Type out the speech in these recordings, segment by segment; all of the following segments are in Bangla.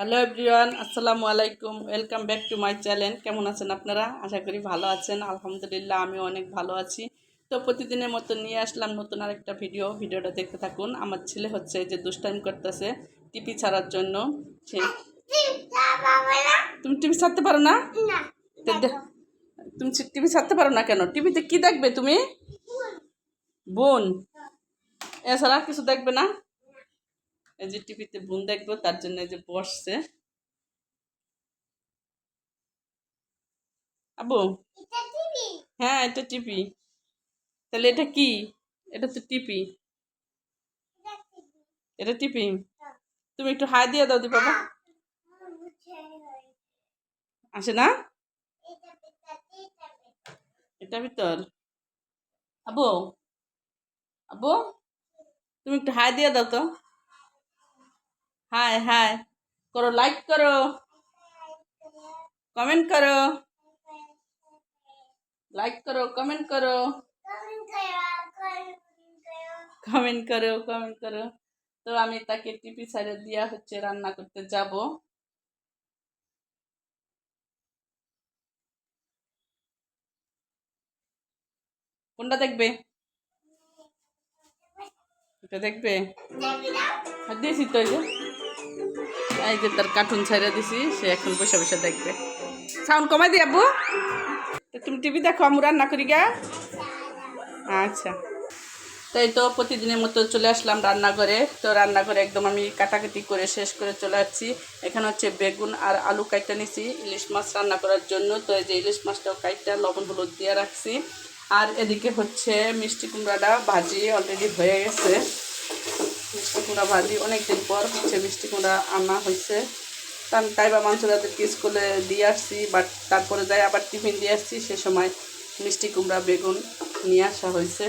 হ্যালো এভরিওয়ান আসসালামু আলাইকুম welcome back to my channel কেমন আছেন আপনারা? আশা করি ভালো আছেন। আলহামদুলিল্লাহ আমি অনেক ভালো আছি। তো প্রতিদিনের মতো নিয়ে আসলাম নতুন আরেকটা ভিডিও ভিডিওটা দেখতে থাকুন। আমার ছেলে হচ্ছে যে দুষ্টাইম করতেছে টিপি ছাড়ার জন্য। সে তুমি টিভি ছাড়তে পারো না? তুমি টিভি ছাড়তে পারো না কেন? টিভিতে কি দেখবে তুমি? বোন। এছাড়া কিছু দেখবে না? যে টিভিতে বোন দেখব তার জন্য যে বসছে। আবু? হ্যাঁ এটা টিপি তাহলে এটা কি? এটা তো টিপি। এটা টিপি? তুমি একটু হাই দিয়ে দাও দি। বাবা আসে না? এটা ভিতর। আবু? আবু? তুমি একটু হাই দিয়ে দাও তো। হাই হাই করো লাইক করো কমেন্ট করো লাইক করো কমেন্ট করো কমেন্ট করো কমেন্ট করো তো আমি তাকে টিপি সাইডে দিয়া হচ্ছে রান্না করতে যাব কোনটা দেখবে এটা দেখবে আর দিয়েছি তো এই যে তার কার্টুন ছাইরা দিছি, সে এখন বসে বসে দেখবে। সাউন্ড কমাই দিয়ে আব্বু। তুমি টিভি দেখো আমি রান্না করি গা। আচ্ছা। তাই তো প্রতিদিনের মতো চলে আসলাম রান্নাঘরে। তো রান্নাঘরে একদম আমি কাটাকাটি করে শেষ করে চলে আসছি। এখানে হচ্ছে বেগুন আর আলু কাইটা নিছি, ইলিশ মাছ রান্না করার জন্য। তো এই যে ইলিশ মাছটাও কাইটা, লবণ হলুদ দিয়ে রাখছি। আর এদিকে হচ্ছে মিষ্টি কুমড়াটা ভাজি অলরেডি হয়ে গেছে। মিষ্টি কুমড়া ভাজি। অনেকদিন পর হচ্ছে মিষ্টি কুমড়া আনা হয়েছে কারণ তাই বা মাংসদাদেরকে স্কুলে দিয়ে আসছি, বাট তারপরে যাই আবার টিফিন দিয়ে আসছি, সে সময় মিষ্টি কুমড়া, বেগুন নিয়ে আসা হয়েছে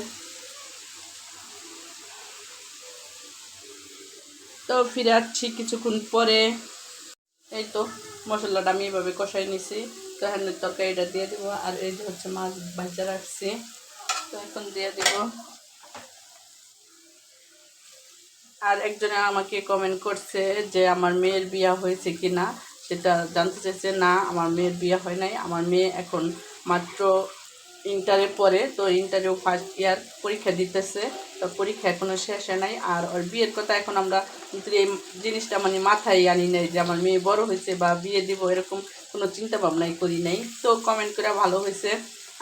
তো ফিরে আসছি কিছুক্ষণ পরে। এই তো, মশলাটা আমি এইভাবে কষাই নিছি। তো হ্যাঁ তরকারিটা দিয়ে দিব। আর এই যে হচ্ছে মাছ ভাজা রাখছি। তো এখন দিয়ে দিব। আর একজনে আমাকে কমেন্ট করছে যে আমার মেয়ের বিয়া হয়েছে কি না সেটা জানতে চাইছে, না, আমার মেয়ের বিয়া হয় নাই। আমার মেয়ে এখন মাত্র ইন্টারে পড়ে তো ইন্টারেও ফার্স্ট ইয়ার পরীক্ষা দিতেছে। তো পরীক্ষা এখনও শেষ হয় নাই। আর ওর বিয়ের কথা এখন আমরা এই জিনিসটা মানে মাথায় আনি নাই যে আমার মেয়ে বড় হয়েছে বা বিয়ে দিব, এরকম কোনো চিন্তা ভাবনাই করি নাই। তো কমেন্ট করে ভালো হয়েছে।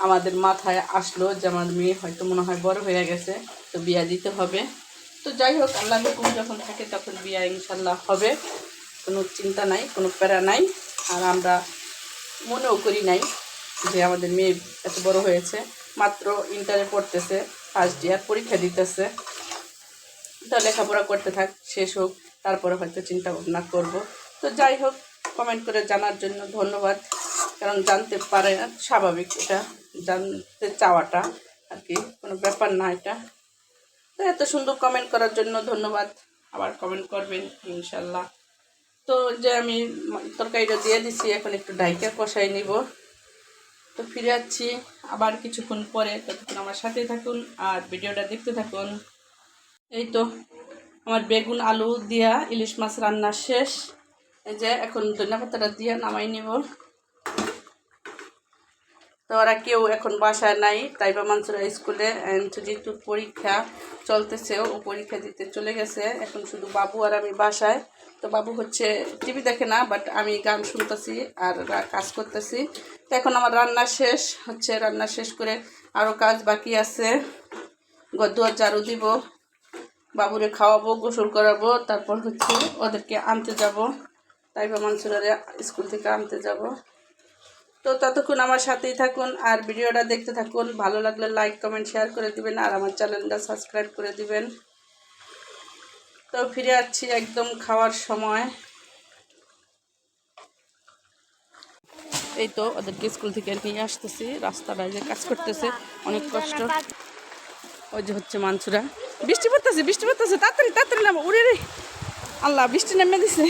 আমাদের মাথায় আসলো যে আমার মেয়ে হয়তো মনে হয় বড় হয়ে গেছে। তো বিয়া দিতে হবে। তো যাই হোক, আল্লাহ হুকুম যখন থাকে তখন বিয়া ইনশাল্লাহ হবে। কোনো চিন্তা নাই, কোনো প্যারা নাই। আর আমরা মনেও করি নাই যে আমাদের মেয়ে এত বড় হয়েছে। মাত্র ইন্টারে পড়তেছে ফার্স্ট ইয়ার পরীক্ষা দিতেছে। তো লেখাপড়া করতে থাক, শেষ হোক, তারপরে হয়তো চিন্তা ভাবনা করব। তো যাই হোক কমেন্ট করে জানার জন্য ধন্যবাদ। কারণ জানতে পারে না, স্বাভাবিক এটা। জানতে চাওয়াটা আর কি, কোনো ব্যাপার না এটা। তো এত সুন্দর কমেন্ট করার জন্য ধন্যবাদ। আবার কমেন্ট করবেন, ইনশাল্লাহ। তো যে আমি তরকারিটা দিয়ে দিছি, এখন একটু ডাইকা কষাই নিব। তো ফিরে যাচ্ছি আবার কিছুক্ষণ পরে ততক্ষণ আমার সাথেই থাকুন আর ভিডিওটা দেখতে থাকুন। এই তো, আমার বেগুন, আলু দিয়া ইলিশ মাছ রান্না শেষ। এই যে, এখন ধনিয়া পাতাটা দিয়ে নামাই নিব। তো ওরা কেউ এখন বাসায় নাই, তাইবা মানসুরা স্কুলে যেহেতু পরীক্ষা চলতেছে, ও পরীক্ষা দিতে চলে গেছে। এখন শুধু বাবু আর আমি বাসায়। তো বাবু হচ্ছে টিভি দেখে না বাট আমি গান শুনতেছি আর কাজ করতেছি। তো এখন আমার রান্না শেষ, হচ্ছে রান্না শেষ করে আরও কাজ বাকি আছে। গদুয়ার ঝাড়ু দিব, বাবুরে খাওয়াবো, গোসল করাবো, তারপর হচ্ছে ওদেরকে আনতে যাব। তাইবা মানসুরারে স্কুল থেকে আনতে যাব। তো ততক্ষণ আমার সাথেই থাকুন আর ভিডিওটা দেখতে থাকুন। ভালো লাগলে লাইক কমেন্ট শেয়ার করে দিবেন আর আমার চ্যানেলটা সাবস্ক্রাইব করে দিবেন। তো ফিরে আসছি একদম খাওয়ার সময়। এই তো ওদেরকে স্কুল থেকে নিয়ে আসতেছি রাস্তাটায় যে কাজ করতেছে, অনেক কষ্ট। ওই যে হচ্ছে মানসুরা। বৃষ্টি পড়তেছে বৃষ্টি পড়তেছে, তাড়াতাড়ি তাড়াতাড়ি নামো, উড়ে রে। আল্লাহ, বৃষ্টি নেমে দিছে।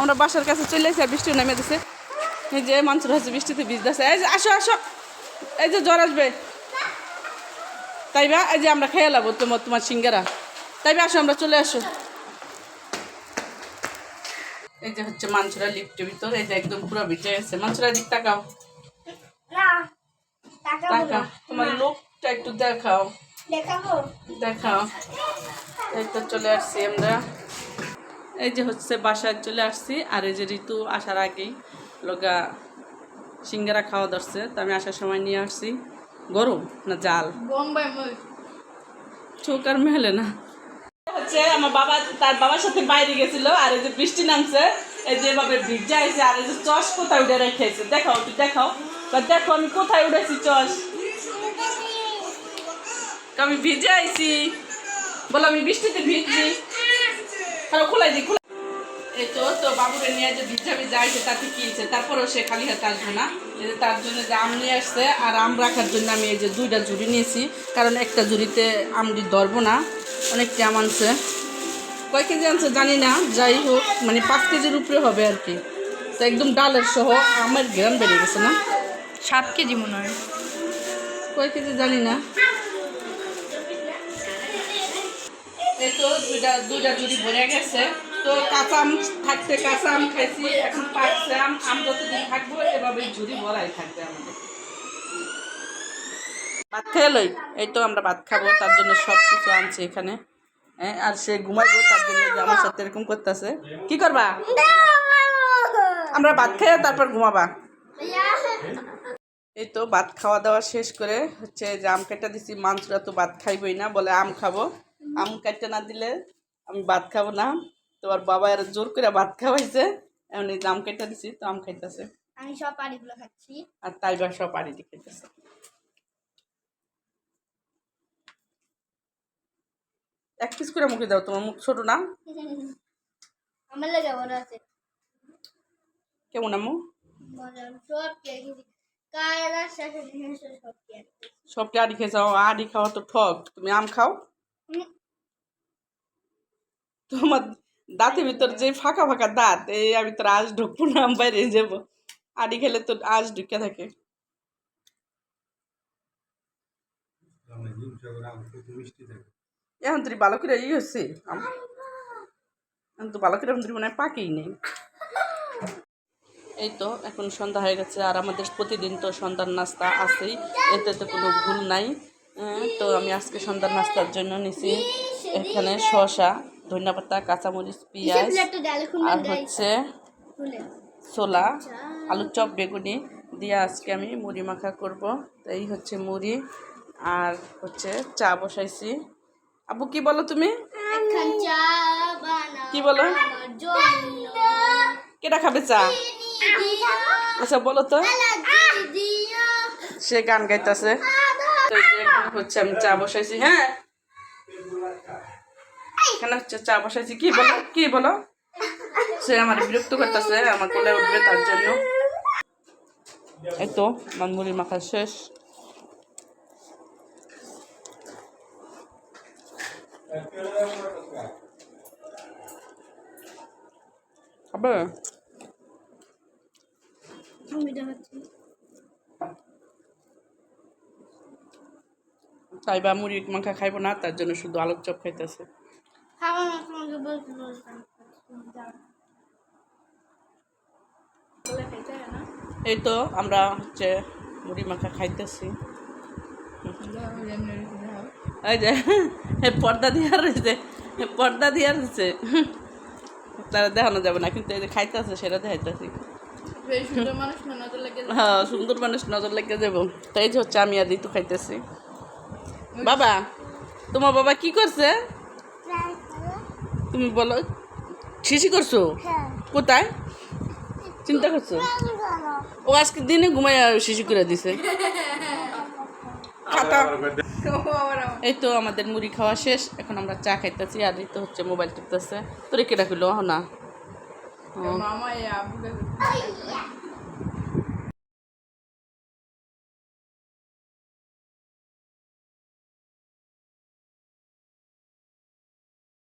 আমরা বাসার কাছে চলে আসি আর বৃষ্টি নেমে দিছে। যে মানসুর হচ্ছে বৃষ্টিতে ভিজতেছে এই যে আসো আসো। এই যে জ্বর আসবে। তাই বা এই যে আমরা খেয়ে লাবো তোমার তোমার সিঙ্গারা। তাই বা আসো আমরা চলে আসো। এই যে হচ্ছে মাংসরা লিফটের ভিতর এই যে একদম পুরো ভিজে গেছে। মাংসরা দিক তাকাও। তাকাও। তোমার লোকটা একটু দেখাও। দেখাও। এই তো চলে আসছি আমরা। এই যে হচ্ছে বাসায় চলে আসছি আর এই যে ঋতু আসার আগেই। লগা সিঙ্গারা খাওয়া ধরছে তো আমি আসার সময় নিয়ে আসছি। গরম না জাল? চোখ আর মেলে না। হচ্ছে আমার বাবা তার বাবার সাথে বাইরে গেছিল আর এই যে বৃষ্টি নামছে এই যে এভাবে ভিজা আছে আর এই যে চশ কোথায় উঠে রেখেছে দেখাও দেখাও। বা দেখো আমি কোথায় উঠেছি চশ? আমি ভিজে আইছি। বলো আমি বৃষ্টিতে ভিজছি। খোলাই দি। এই তো তো বাবুরে নিয়ে যে ভিজা ভিজা আইছে তাতে কি হয়েছে? তারপরেও সে খালি হাতে আসবে না। এই যে তার জন্য যে আম নিয়ে আসছে আর আম রাখার জন্য আমি এই যে দুইটা ঝুড়ি নিয়েছি। কারণ একটা ঝুড়িতে আমটি ধরবো না অনেকটা আম আনছে। কয় কেজি আনছে জানি না যাই হোক মানে পাঁচ কেজির উপরে হবে আর কি। তো একদম ডালের সহ আমের গ্রাম বেড়ে গেছে না? সাত কেজি মনে হয়। কয় কেজি জানি না। এই তো দুইটা দুইটা জুড়ি ভরে গেছে। তো কাঁচা আম থাকতে কাঁচা আম খাইছি, এখন পাকছে আম আম যতদিন থাকব এভাবে ঝুড়ি ভরাই থাকবে আমাদের। ভাত খেয়ে লই? এই তো আমরা ভাত খাব, তার জন্য সব কিছু আনছি এখানে। হ্যাঁ আর সে ঘুমাইবো, তার জন্য আমার সাথে এরকম করতেছে। কি করবা? আমরা ভাত খেয়ে তারপর ঘুমাবা। এই তো ভাত খাওয়া দাওয়া শেষ করে হচ্ছে যে আম কাটা দিছি মাংসরা তো ভাত খাইবই না, বলে আম খাব। আম কাটতে না দিলে আমি ভাত খাব না। তোমার বাবা এর জোর করে ভাত খাওয়াইছে এই আম কাটা দিছি তো আম খাইতেছে। আমি সব পানিগুলো খাচ্ছি। আর তাই বা সব পাড়ি দিয়ে খাইতেছে। এক পিস করে মুখে দাও তোমার মুখ ছোট না? আমার লাগে বড় আছে। কেমন আমু মজা খেয়ে কায়লা শেষে সব খেয়ে সব আড়ি খেয়ে যাও আড়ি খাওয়া তো ঠক তুমি আম খাও? তোমার দাঁতের ভিতর যে ফাঁকা ফাঁকা দাঁত, এই আমি তোর আজ ঢুকবো না বাইরে যাব। আড়ি খেলে তো আজ ঢুকে থাকে। এখন তুই ভালো করে ই হচ্ছে। তো ভালো করে আমাদের মনে হয় পাকেই নেই। এই তো, এখন সন্ধ্যা হয়ে গেছে, আর আমাদের প্রতিদিন তো সন্ধ্যার নাস্তা আছেই, এতে তো কোনো ভুল নাই। তো আমি আজকে সন্ধ্যার নাস্তার জন্য নিছি এখানে শসা ধন্যপাতা কাঁচামরিচ পেঁয়াজ আর হচ্ছে ছোলা আলুর চপ বেগুনি দিয়ে আজকে আমি মুড়ি মাখা করব। তো এই হচ্ছে মুড়ি আর হচ্ছে চা বসাইছি। আবু কি বলো তুমি? কি বলো? কেটা খাবে চা? আচ্ছা বলো তো। সে গান গাইতেছে। হচ্ছে আমি চা বসাইছি হ্যাঁ? এখানে হচ্ছে চা বসাইছি। কি বলো? কি বলো? সে আমার বিরক্ত করতেছে, আমার কোলে উঠবে তার জন্য। এই তো মুড়ি মাখা শেষ। হবে তাই বা মুড়ি মাখা খাইবো না, তার জন্য শুধু আলুর চপ খাইতেছে। হয় না? এই তো আমরা হচ্ছে মুড়ি মাখা খাইতেছি। এই যে এ পর্দা দিয়া রয়েছে পর্দা দিয়া রয়েছে তারা দেখানো যাবে না কিন্তু এই যে খাইতেছে সেটা দেখাইতেছি। হ্যাঁ সুন্দর মানুষ নজর লেগে যাব। তাই যে হচ্ছে আমি আর ঋতু খাইতেছি। বাবা তোমার বাবা কি করছে? তুমি বলো ছিসি করছ? কোথায়? চিন্তা করছ? ও আজকে দিনে ঘুমাই শিশু করে দিছে। খাতা। এই তো আমাদের মুড়ি খাওয়া শেষ এখন আমরা চা খাইতেছি আর এই তো হচ্ছে মোবাইল টিপতেছে। তোরে কেটা খুলো না।